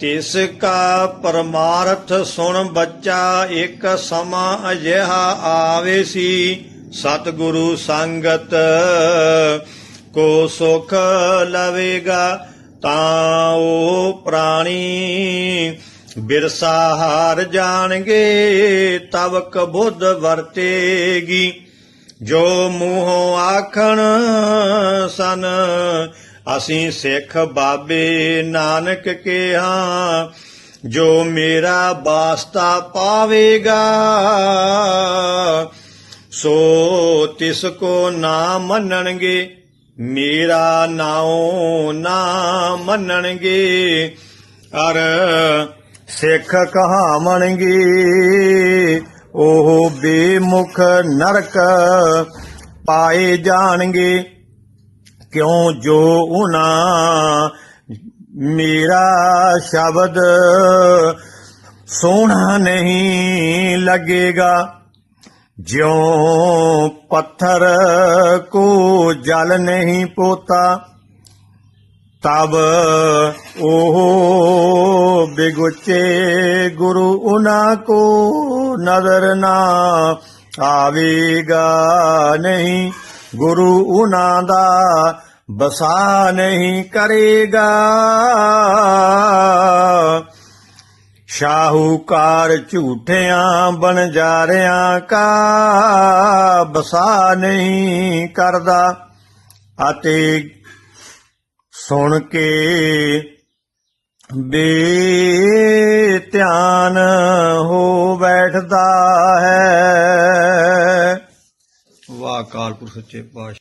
ਤਿਸ ਕਾ ਪਰਮਾਰਥ ਸੁਣ ਬੱਚਾ ਇੱਕ ਸਮਾਂ ਅਜਿਹਾ ਆਵੇ ਸੀ, ਸਤਿਗੁਰੂ ਸੰਗਤ ਕੋ ਸੁਖ ਲਵੇਗਾ, ਤਾਂ ਉਹ ਪ੍ਰਾਣੀ ਬਿਰਸਾ ਹਾਰ ਜਾਣਗੇ ਤਵ ਕਬੁੱਧ ਵਰਤੇਗੀ। ਜੋ ਮੂੰਹੋਂ ਆਖਣ, ਸਨ ਅਸੀਂ ਸਿੱਖ ਬਾਬੇ ਨਾਨਕ ਕੇ ਹਾਂ ਜੋ ਮੇਰਾ ਵਾਸਤਾ ਪਾਵੇਗਾ, ਸੋ ਤਿਸ ਕੋ ਨਾ ਮੰਨਣਗੇ, ਮੇਰਾ ਨਾਉ ਨਾ ਮੰਨਣਗੇ, ਅਰ ਸਿੱਖ ਕਹਾਵਣਗੇ, ਉਹ ਬੇਮੁਖ ਨਰਕ ਪਾਏ ਜਾਣਗੇ। ਕਿਉਂ ਜੋ ਉਹਨਾਂ ਮੇਰਾ ਸ਼ਬਦ ਸੋਹਣਾ ਨਹੀਂ ਲੱਗੇਗਾ। ਜਿਉ ਪੱਥਰ ਕੋ ਜਲ ਨਹੀਂ ਪੋਤਾ, ਤਬ ਉਹ ਬਿਗੁਚੇ ਗੁਰੂ ਉਨਾ ਕੋ ਨਜ਼ਰ ਨਾ ਆਵੇਗਾ ਨਹੀਂ। ਗੁਰੂ ਉਨਾ ਦਾ ਬਸਾ ਨਹੀਂ ਕਰੇਗਾ। ਸ਼ਾਹੂਕਾਰ ਝੂਠਿਆਂ ਬਣਜਾਰਿਆਂ ਕਾ, ਬਸਾ ਨਹੀਂ ਕਰਦਾ। ਅਤੇ ਸੁਣ ਕੇ ਬੇ ਧਿਆਨ ਹੋ ਬੈਠਦਾ ਹੈ। ਵਾਹ ਕਾਲਪੁਰ ਸੱਚੇ ਪਾਤਸ਼ਾਹ